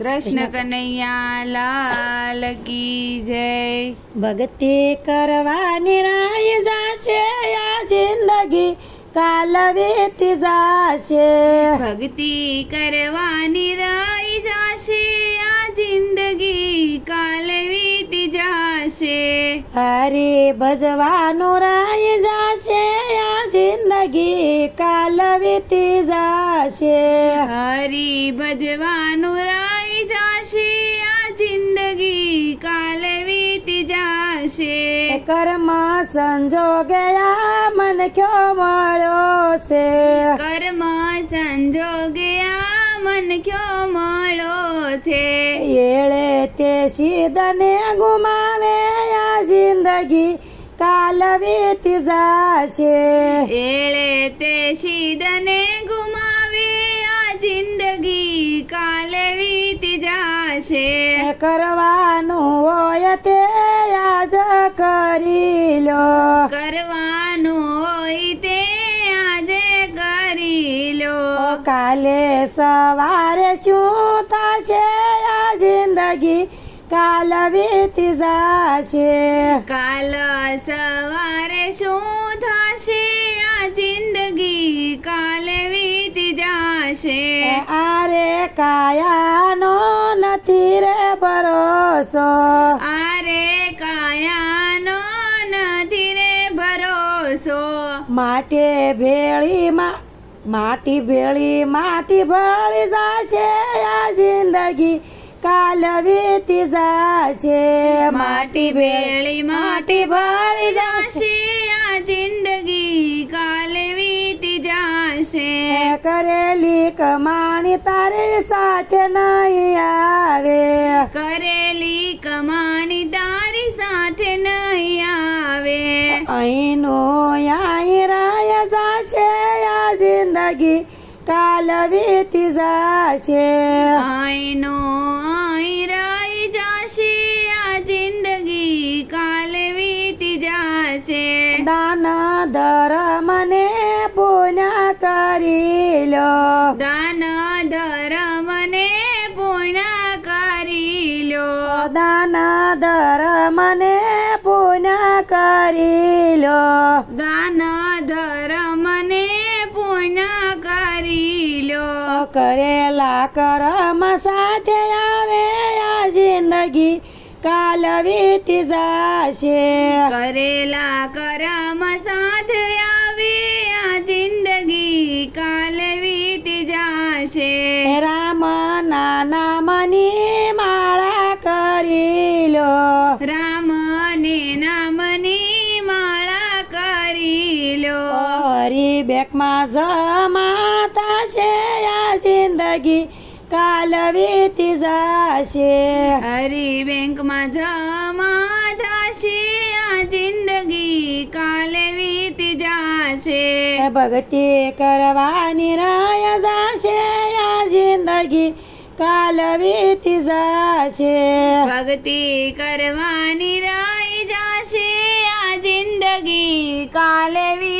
કૃષ્ણ કનૈયા લાલ કી જય. ભક્તિ કરવાની રાય જાશે આ જિંદગી કાલ વેતી જાશે. ભક્તિ કરવાની રાય જાશે આ જિંદગી કાલ વીતી જાશે. હરે ભજવાનો રાય જાશે આ જિંદગી કાલ વીતી જાશે. હરી ભજવાનું રહી જાશે આ જિંદગી કાલે વીતી જાશે. કર્મ સંજોગે આ મન ક્યો મળ્યો છે? કર્મ સંજોગે આ મન ક્યો મળ્યો છે. એળે તે સીધને ગુમાવે આ જિંદગી કાલ વીતી જાશે. એળે તે શીદને ગુમાવે કરવાનું હોય તે આજ કરી લો. કરવાનું હોય તે આજે કરી લો. કાલે સવારે શું થશે? આ જિંદગી કાલ વીતી જાશે. કાલ સવારે શું થશે? આ જિંદગી કાલે વીતી જાશે. આરે રે ભરોસો આરે કાયાનો નથી રે ભરોસો. માટે ભેળીમાં માટી ભેળી માટી ભળી જાશે આ જિંદગી. કાલ વીતી જાશે. માટી ભેળી માટી ભળી જાશે. આ જિંદગી. કાલ વીતી જાશે. કરેલી કમાણી તારી સાથે નહીં આવે. કરેલી કમાણી તારી સાથે નહીં આવે. અહીંનો અહીં રાય જાશે આ જિંદગી કાલ વીતી જાશે. આઈનો આય રહી જાશે આ જિંદગી કાલ વીતી જાશે. દાન ધર્મ ને પુણ્ય કરી લો. દાન ધર્મ ને પુણ્ય કરી લો દાન ધર્મ ને પૂર્ણ કરી લો કરેલા કરમ સાથે આવે આ જિંદગી. કાલ વીતી જાશે. કરેલા કરમ સાથે હરી બેકમાં જમા થશે આ જિંદગી કાલ વીતી જાશે. હરી બેંકમાં જમા થશે આ જિંદગી કાલ વીતી જાશે ભક્તિ કરવાની રાય જાશે આ જિંદગી કાલ વીતી જાશે. ભક્તિ કરવાની રહી જાશે આ જિંદગી કાલ વીતી